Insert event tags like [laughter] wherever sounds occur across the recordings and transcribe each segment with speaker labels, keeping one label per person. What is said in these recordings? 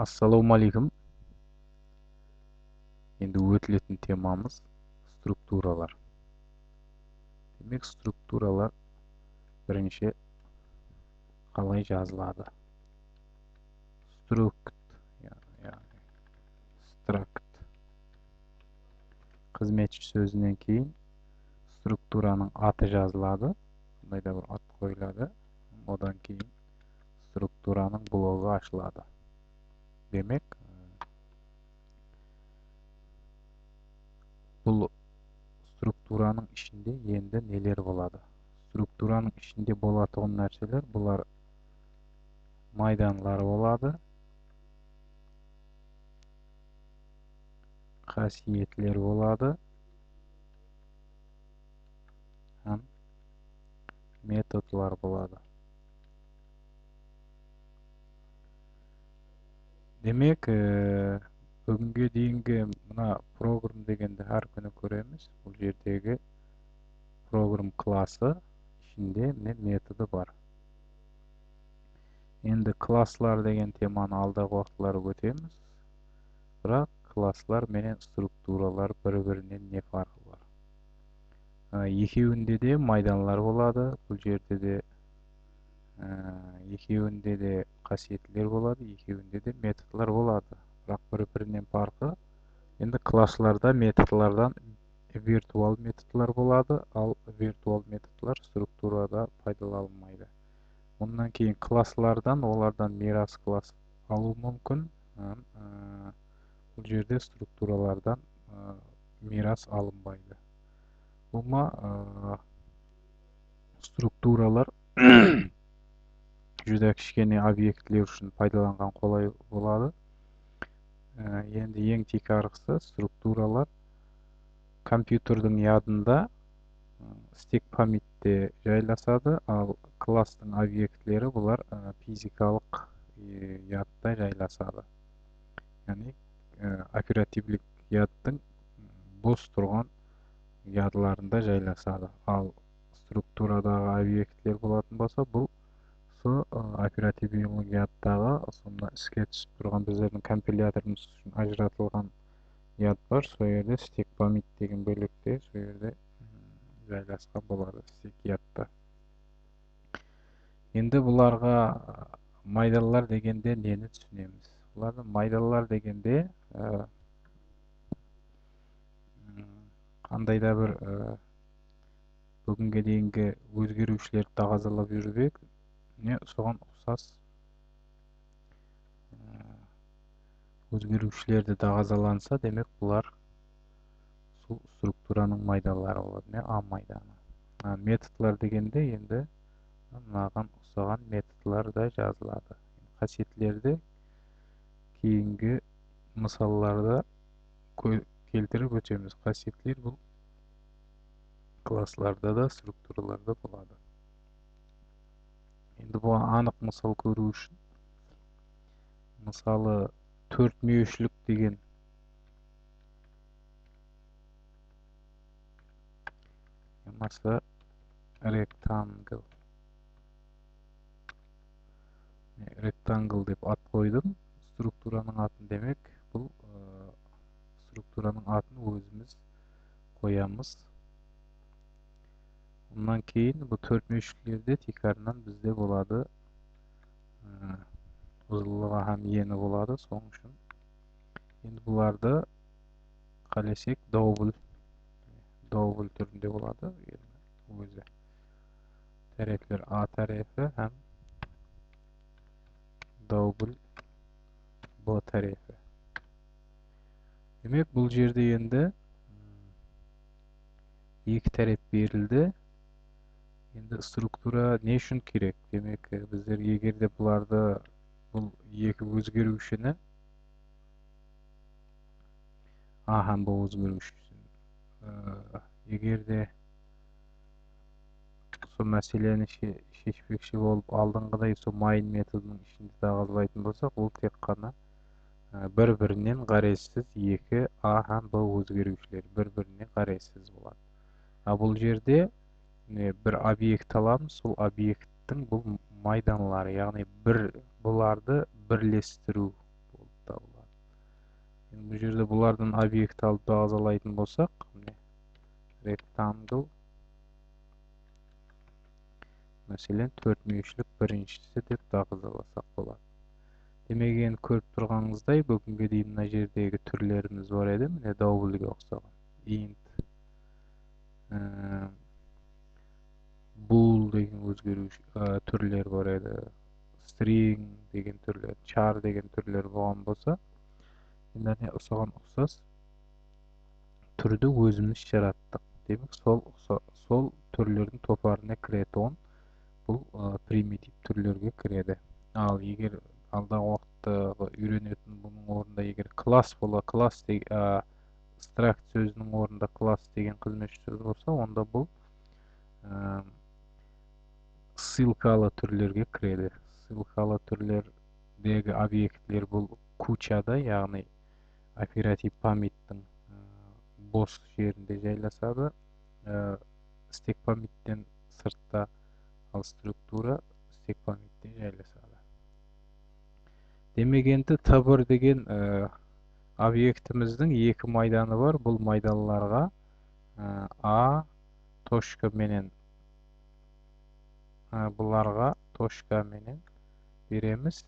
Speaker 1: ассалаумағалейкум енді өтілетін темамыз структуралар. Демек структуралар бірінші қалай жазылады? Структ стракт қызметші сөзінен кейін структураның аты жазылады. Қандай да бір ат қойылады. Одан кейін структураның блогы ашылады. Демек бұл структураның ішінде енді нелер болады структураның ішінде болатұғын нәрселер бұлар майданлар болады қасиетлер болады методлар болады демек бүгінге дейінгі мына программ дегенді әр күні көреміз бұл жердегі программ классы ішінде міне методы бар енді класслар деген теманы алдағы уақытлары өтеміз бірақ класслар менен структуралар бір бірінен не фарқы бар екеуінде де майданлар болады бұл жерде де екеуінде де қасиеттілер болады екеуінде де методлар болады. Бірақ бір бірінен фарқы енді классларда методлардан виртуал методлар болады ал виртуал методлар структурада пайдаланылмайды. Онан кейін класслардан олардан мирас класс алу мүмкін бұл жерде структуралардан мирас алынбайды. Бұма структуралар [coughs] жүдә кішкене объектілер үшін пайдаланған қолай болады енді ең текарғысы структуралар компьютердің ядында стек памятте жайласады ал класстың объектілері бұлар физикалық ядта жайласады яғни оперативлік ядтың бос тұрған ядыларында жайласады ал структурадағы объектілер болатын болса бұл сол оперативный ядтағы сонда іске түсіп тұрған біздердің компиляторымыз үшін ажыратылған яд бар сол жерде стек память деген бөлекте сол жерде жайласқан болады стек ядта енді бұларға майдалар дегенде нені түсінеміз бұларды майдалар дегенде қандай да бір бүгінге дейінгі өзгерушілерді тағазалап жүрбек не соған ұқсас. Өзгерушілерді тағазаланса демек бұлар сол структураның майдалары болады не а майданы. Методлар дегенде енді мынаған ұқсаған методлар да жазылады. Қасиеттілерді кейінгі мысалларда келтіріп өтеміз. Қасиеттілер бұл классларда да структураларда болады. Енді бұған анық мысал көру үшін. Мысалы төрт мүйішілік деген. Болмаса ректангл. Ректангл деп ат қойдым. Структураның атын демек бұл структураның атын өзіміз қоямыз. Ondan кейін bu төртмешілерде текарынан бізде болады ұзылыға һәм ені болады соң үшін енді бұларды қалесек доубль доубль түрінде болады өзі тәрефлер а тәрефі һәм доубль б тәрефі демек бұл жерде енді екі тәреп берілді енді структура не үшін керек демек біздер егер де бұларды бұл екі өзгерушіні а һәм б өзгерушісін егер де сол мәселені шешпекші болып алдыңғыдай сол майын методының ішінде тағазылайтын болсақ ол тек қана бір бірінен қарайсыз екі а һәм б өзгерушілер бір біріне қарайсыз болады а бұл жерде бір объект аламыз сол объекттің бұл майданлары яғни бір бұларды бірлестіру бұл жерде бұлардан объект алып бағзалайтын болсақ міне rectangle мәселен төртмеушілік біріншісі деп бағзаласақ болады. Демек енді көріп тұрғаныңыздай бүгінге дейін мына жердегі түрлеріміз бар еді. Міне даубльге ұқсаған int bool деген өзгеруші түрлер бар еді. String деген түрлер char деген түрлер болған болса енді соған ұқсас түрді өзіміз жараттық демек сол сол түрлердің топарына кіретұғын бұл примитив түрлерге кіреді. Ал егер алдағы уақытта үйренетін бұның орнында егер класс бола класс struct сөзінің орнында класс деген қызметші сөз болса онда бұл ссылкалы түрлерге кіреді ссылкалы түрлердегі объектілер бұл кучада яғни оператив памяттің бос жерінде жайласады стек памяттен сыртта ал структура стек памятте жайласады демек енді т1 деген объектіміздің екі майданы бар бұл майдаларға а точка менен бұларға точка менен береміз.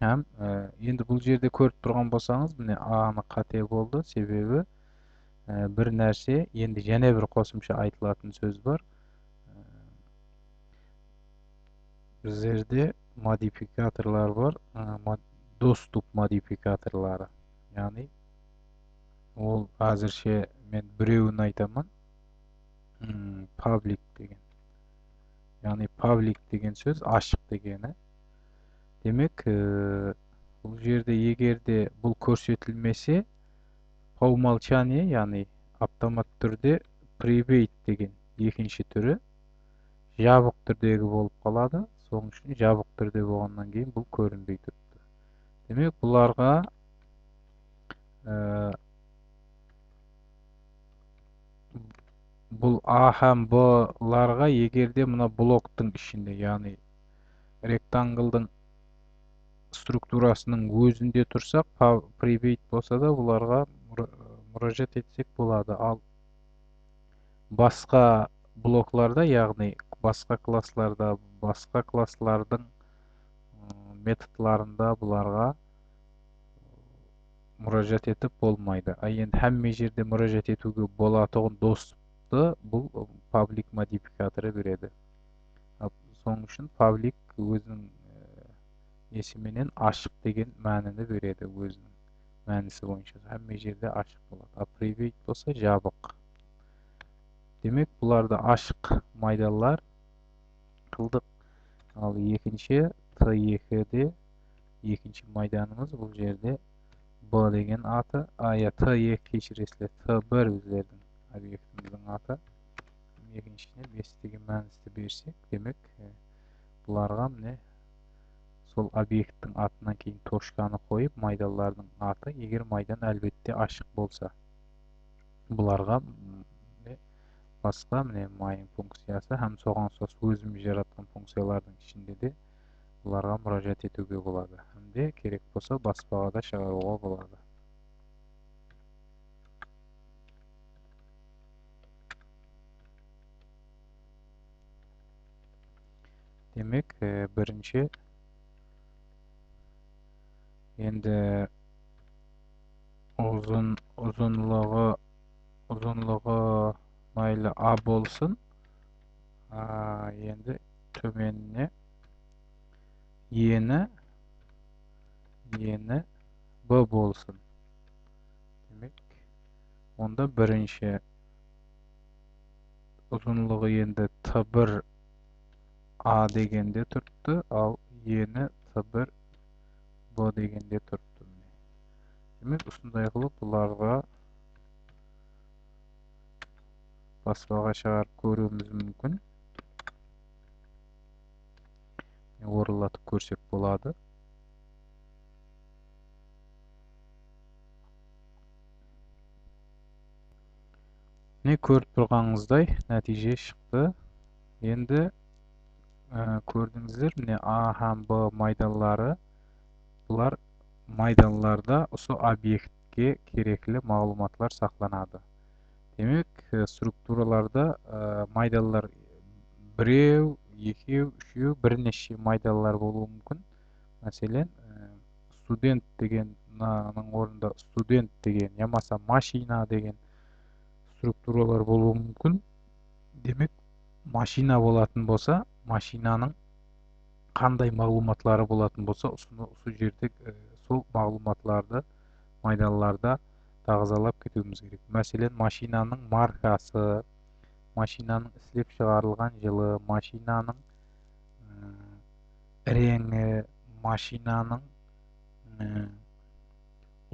Speaker 1: Һәм енді бұл жерде көріп тұрған болсаңыз міне аны қате болды. Себебі бір нәрсе енді және бір қосымша айтылатын сөз бар. Біздерде модификаторлар бар. Доступ модификаторлары. Яғни ол әзірше мен біреуін айтамын. Паблик деген. Яғни паблик деген сөз ашық дегені демек бұл жерде егерде бұл көрсетілмесе по умолчанию яғни автомат түрде прибейт деген екінші түрі жабық түрдегі болып қалады соның үшін жабық түрде болғаннан кейін бұл көрінбей тұрыпты демек бұларға бұл а һәм б ларға егерде мына блоктың ішінде яғни ректанглдың структурасының өзінде тұрсақ прибейт болса да бұларға мұражат етсек болады. Ал басқа блокларда яғни басқа классларда басқа класслардың методларында бұларға мұражат етіп болмайды. А енді жерде мұражат етуге болатұғын доступты бұл паблик модификаторы береді соның үшін паблик өзінің есіменен ашық деген мәнini береді өзінің мәнісі бойынша һәмме жерде ашық болады ал private болса жабық демек бұларды ашық майдалар қылдық ал екінші Т2-де екінші майданымыз бұл жерде Б деген аты а я Т2 кешіресіздер Т1 біздердің объектіміздің аты екіншісіне бес деген мәністі берсек демек бұларға міне сол объекттің атынан кейін точканы қойып майдалардың аты егер майдан әлбетте ашық болса бұларға басқа міне майын функциясы һәм соған ұқсас өзіміз жаратқан функциялардың ішінде де бұларға мұражат етуге болады һәм де керек болса баспаға да шығаруға болады демек бірінші енді ұзын ұзынлығы ұзынлығы майлы а болсын енді төменіне ені ені б болсын демек онда бірінші ұзынлығы енді т бір а дегенде тұрыпты ал ені т1 б дегенде тұрыпты демек осындай қылып бұларға баспаға шығарып көруіміз мүмкін орылатып көрсек болады міне көріп тұрғаныңыздай нәтиже шықты енді көрдіңіздер міне а һәм б майдалары бұлар майдаларда осы объектке керекілі мағлұматлар сақланады демек структураларда майдалар біреу екеу үшеу бірнеше майдалар болуы мүмкін мәселен студент дегеннің орнында студент деген немаса машина деген структуралар болуы мүмкін демек машина болатын болса машинаның қандай мағлұматлары болатын болса осы жерде сол мағлұматларды майдаларда тағзалап кетуіміз керек. Мәселен машинаның маркасы машинаның істеп шығарылған жылы машинаның реңі машинаның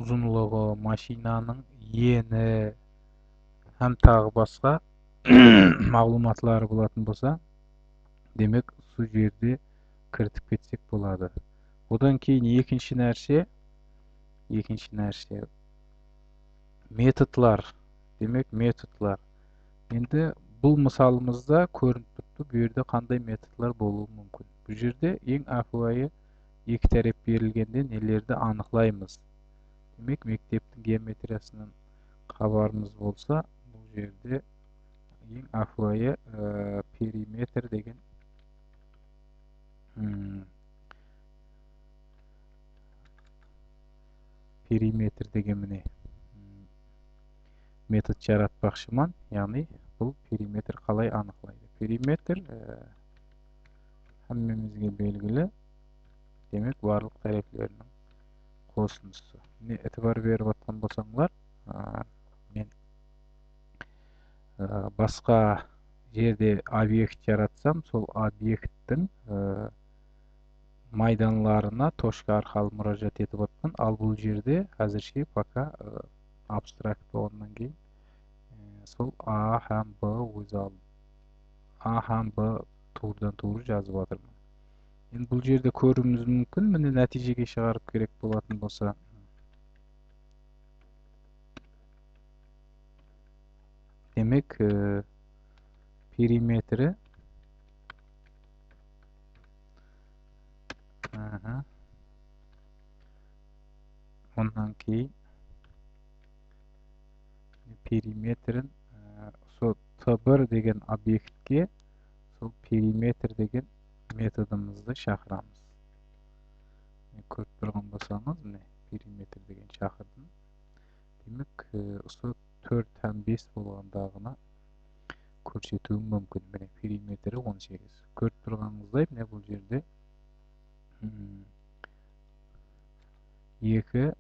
Speaker 1: ұзынлығы машинаның ені һәм тағы басқа [coughs] мағлұматлары болатын болса демек сол жерде кіртіп кетсек болады. Одан кейін екінші нәрсе екінші нәрсе. Методлар демек методлар енді бұл мысалымызда көрініп тұрды. Бұл жерде қандай методлар болуы мүмкін? Бұл жерде ең әуелі екі тарап берілгенде нелерді анықлаймыз демек мектептің геометриясынан хабарымыз болса бұл жерде ең әуелі периметр деген периметр деген міне метод жаратпақшыман яғни бұл периметр қалай анықтайды? Периметр әммемізге белгілі демек барлық тарифлерінің қосындысы. Міне этібар беріп жатқан болсаңдар мен басқа жерде объект жаратсам сол объекттің майданларына точка арқылы мұражат етіп жатқан ал бұл жерде әзірше пока абстракт болғаннан кейін сол а һәм б өз алдына а һәм б туырдан тура жазып жатырмын енді бұл жерде көруіміз мүмкін міне нәтижеге шығарып керек болатын болса демек периметрі онан кейін периметрін сол т бір деген объектке сол периметр деген методымызды шақырамыз көріп тұрған болсаңыз міне периметр деген шақырдым демек осы төрт һәм бес болғандағыны көрсетуім мүмкін міне периметрі 18 көріп тұрғаныңыздай міне бұл жерде екі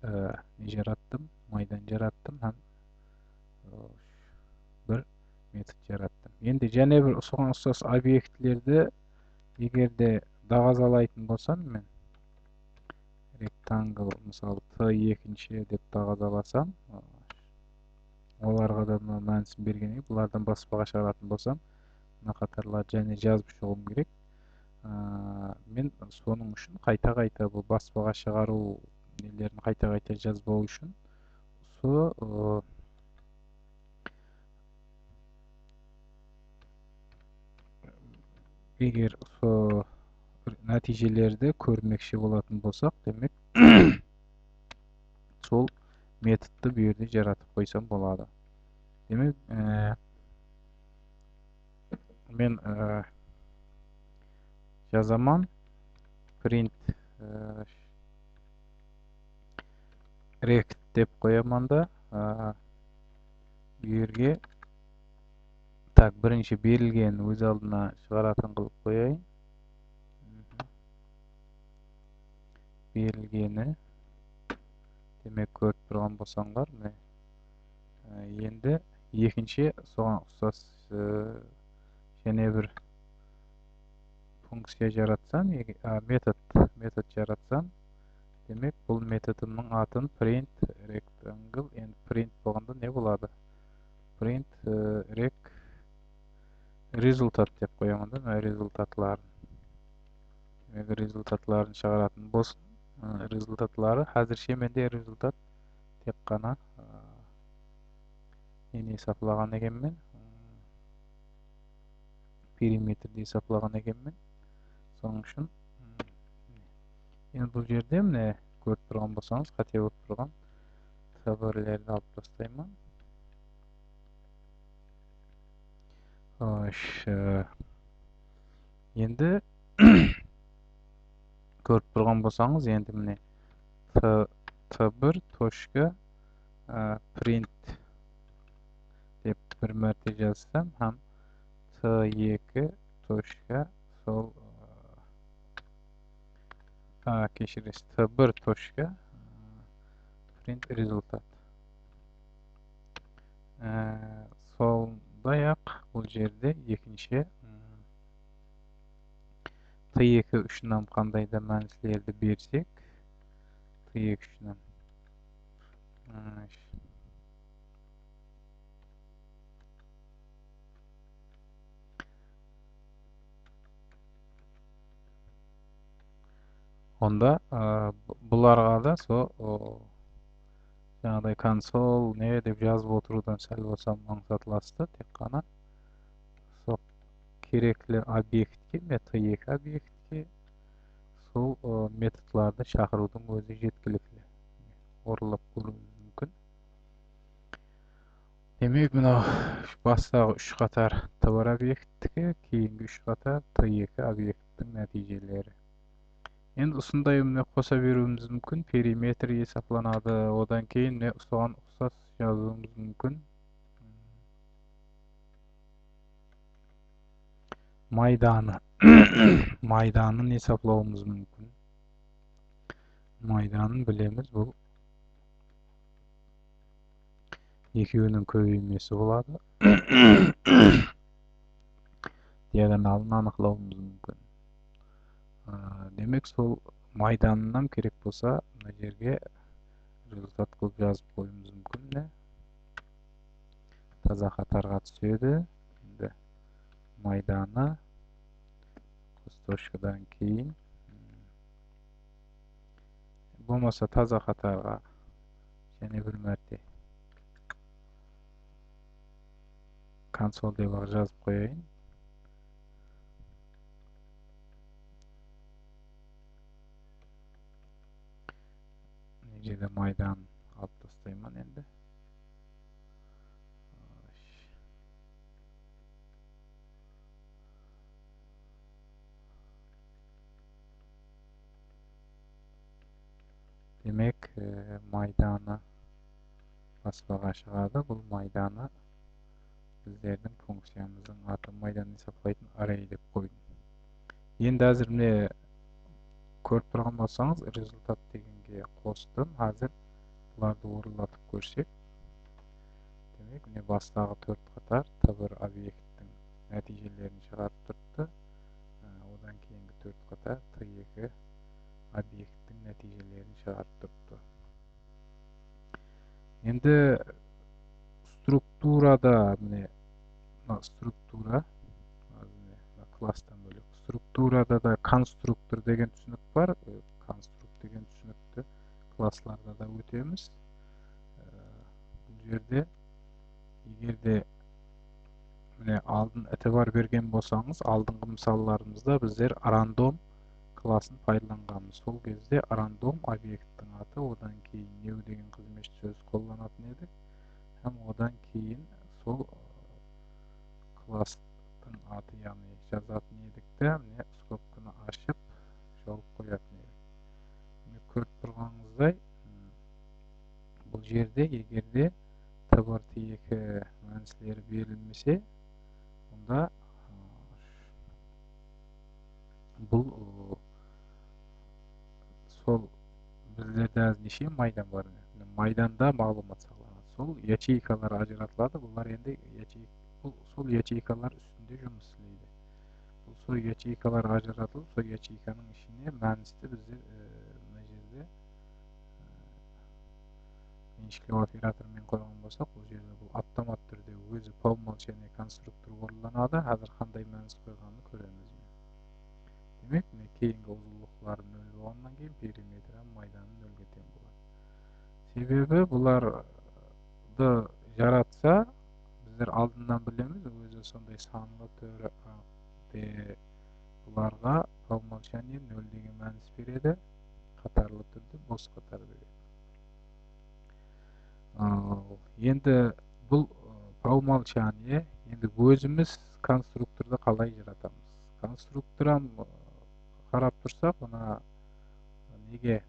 Speaker 1: не жараттым майдан жараттым һәм бір метод жараттым. Енді және бір соған ұқсас объектілерді егер де дағазалайтын болсам мен ректангл мысалы т екінші деп дағазаласам оларға да мына мәнісін бергеннен кейін бұлардан баспаға шығаратын болсам мына қатарларды және жазып шығуым керек. Мен соның үшін қайта қайта бұл баспаға шығару нелерін қайта қайта жазбау үшін осы егер сол нәтижелерді көрмекші болатын болсақ демек [coughs] сол методты бұл жерде жаратып қойсам болады. Демек мен жазаман print rect деп қоямын да жерге так бірінші берілген өз алдына шығаратын қылып қояйын. Берілгені. Демек көріп тұрған болсаңдар міне енді екінші соған ұқсас және бір функция жаратсам метод метод жаратсам. Демек бұл методымның атын print rectangle енді print болғанда не болады print rec результат деп қоямын да результатларын демек результатларын шығаратын болсын результатлары әзірше менде результат тек қана нені есаплаған екенмін периметрді есаплаған екенмін соның үшін енді бұл жерде міне көріп тұрған болсаңыз қате болып тұрған т бірлерді алып тастаймын енді көріп тұрған болсаңыз енді міне т бір точка print деп бір мәрте жазсам һәм т екі точка сол кешіресіз т бір точка print результат сондай ақ бұл жерде екінші т екі үшінен қандай да мәнсілерді берсек т екі үшінен онда бұларға да сол жаңағыдай консол не деп жазып отырудан сәл болса маңсатыласты тек қана сол керекті объектке т екі объектке сол методларды шақырудың өзі жеткілікті орылап көруіміз мүмкін. Демек мынау бастағы үш қатар т бір объекттікі кейінгі үш қатар т екі объекттің нәтижелері. Енді осындай міне қоса беруіміз мүмкін периметр есептелінеді одан кейін міне соған ұқсас жазуымыз мүмкін. Майданы [coughs] майданын есептеуіміз мүмкін. Майданын білеміз бұл екеуінің көбеймесі болады. [coughs] Диагоналын анықтауымыз мүмкін. Демек сол майданынан керек болса мына жерге результат қылып жазып қоюымыз мүмкін міне таза қатарға түседі енді майданы қос кейін болмаса таза қатарға және бір мәрте консоль деп жазып қояйын жерде майдан алып тастаймын енді демек майданы баспаға шығады бұл майданы біздердің функциямыздың аты майдан есептейтін array деп қойдым енді әзір міне көріп тұрған болсаңыз результат қостым қазір бұларды орындатып көрсек демек міне бастағы төрт қатар т бір объекттің нәтижелерін шығарып тұрды одан кейінгі төрт қатар т екі объекттің нәтижелерін шығарып тұрды енді структурада міне мына структура класстан бөлек структурада да конструктор деген түсінік бар конструкт деген түсінікті классларда да өтеміз бұл жерде егер міне алдын бар берген болсаңыз алдыңғы мысалларымызда біздер рандом классын пайдаланғанбыз сол кезде рандом объекттің аты одан кейін new деген қызмет сөз қолданатын едік һәм одан кейін сол класстың аты яғни жазатын едік та міне скобканы ашып жауып қоятын едік көріп тұрғаныңыздай бұл жерде егерде т екі мәнсілері берілмесе онда бұл сол біздерде неше майдан бар. Майданда мағлұмат сақталады. Сол ячейкалар ажыратылады. Бұлар енді бұл сол ячейкалар үстінде жұмыс істейді. Сол ячейкалар ажыратылып сол ячейканың ішіне мәністі біздер мына жерде меншіктеу операторымен қойған болсақ бұл жерде бұл автомат түрде өзі по умолчанию конструктор орындалады қазір қандай мәніс қойғанын көреміз демек міне кейінгі ұзынлықтары нөл болғаннан кейін периметр майданы нөлге тең болады себебі бұларды жаратса біздер алдынан білеміз өзі сондай санлы түрі бұларға по умолчанию нөл деген мәніс береді катарлы түрдө бос катар берет енді бұл по умолчанию енді өзіміз конструкторды қалай жаратамыз? Конструкторам қарап тұрсақ мына неге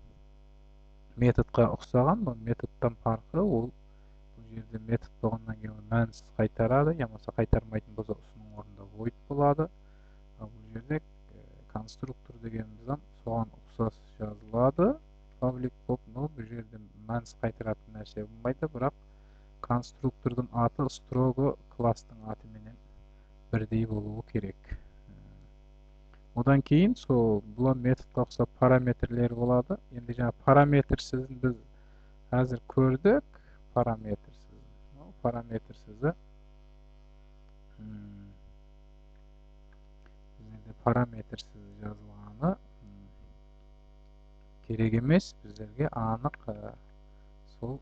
Speaker 1: методқа ұқсаған? Бұл методтан фарқы ол бұл жерде метод болғаннан кейін мәнсіз қайтарады я болмаса қайтармайтын болса ұсының орнында void болады ал бұл жерде конструктор дегеніміз соған ұқсас жазылады. Паблик болып но бұл жерде мәнсіз қайтаратын нәрсе болмайды. Бірақ конструктордың аты строго класстың атыменен бірдей болуы керек. Одан кейін сол бұл методқа ұқсап параметрлер болады. Енді жаңа параметрсізін біз қазір көрдік. Параметрсіз параметрсізі біздерде параметрсіз жазылғаны керек емес біздерге анық сол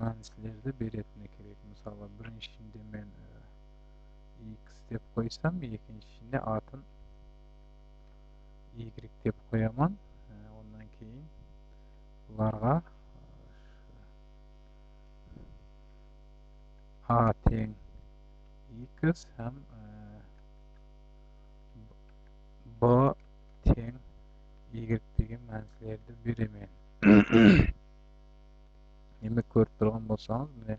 Speaker 1: мәнісілерді беретіні керек. Мысалы біріншісінде мен x деп қойсам екіншісіне атын y деп қоямын. Ондан кейін бұларға a тең x һәм b тең y деген мәнсілерді беремін демек көріп тұрған болсаңыз міне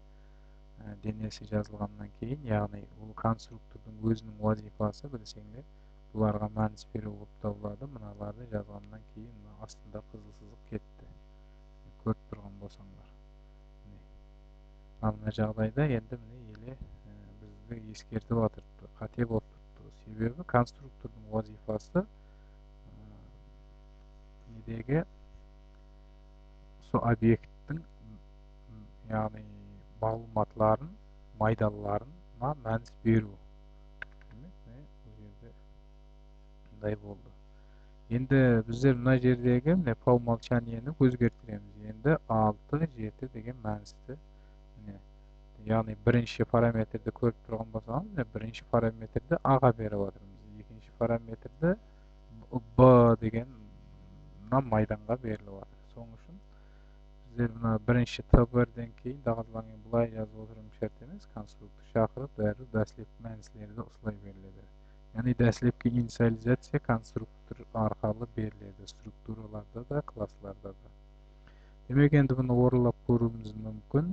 Speaker 1: денесі жазылғаннан кейін яғни бұл конструктордың өзінің вазифасы білсеңдер бұларға мәнс беру болып табылады мыналарды жазғаннан кейін мына астында қызыл сызық кетті көріп тұрған болсаңдар ал мына жағдайда енді міне еле бізді ескертіп жатыр қате болып тұрды себебі вазифасы недегі сол объекттің яғни мағлұматларын майдаларына мәнс беру мындай болды енді біздер мына жердегі міне по умолчаниені өзгертіреміз енді алты жеті деген мәністі міне яғни бірінші параметрді көріп тұрған болсаңыз міне бірінші параметрді аға беріп жатырмыз екінші параметрді б деген мына майданға беріліп соның үшін біздер мына бірінші т бірден кейін дағдыланген былай жазып отыруымыз шарт емес конструктор шақырып бәрі дәслеп мәнісілерді осылай беріледі яғни дәсілепке инициализация конструктор арқылы беріледі структураларда да классларда да демек енді бұны оралап көруіміз мүмкін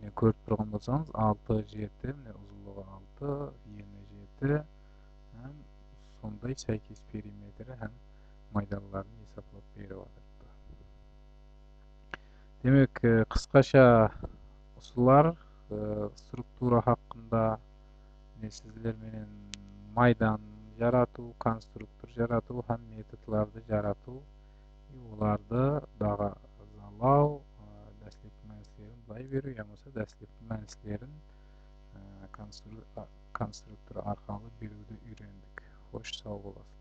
Speaker 1: міне көріп тұрған болсаңыз алты жеті міне ұзынлығы алты ені жеті сондай сәйкес периметрі һәм майдаларын есептеп беріп жатыр демек қысқаша осылар структура хақында сіздер менен майдан жарату конструктор жарату һәм методларды жарату оларды бағалау дәслеп мәнісілерін былай беру я болмаса дәслеп мәнісілерін конструктор арқылы беруді үйрендік. Хош сау боласыз.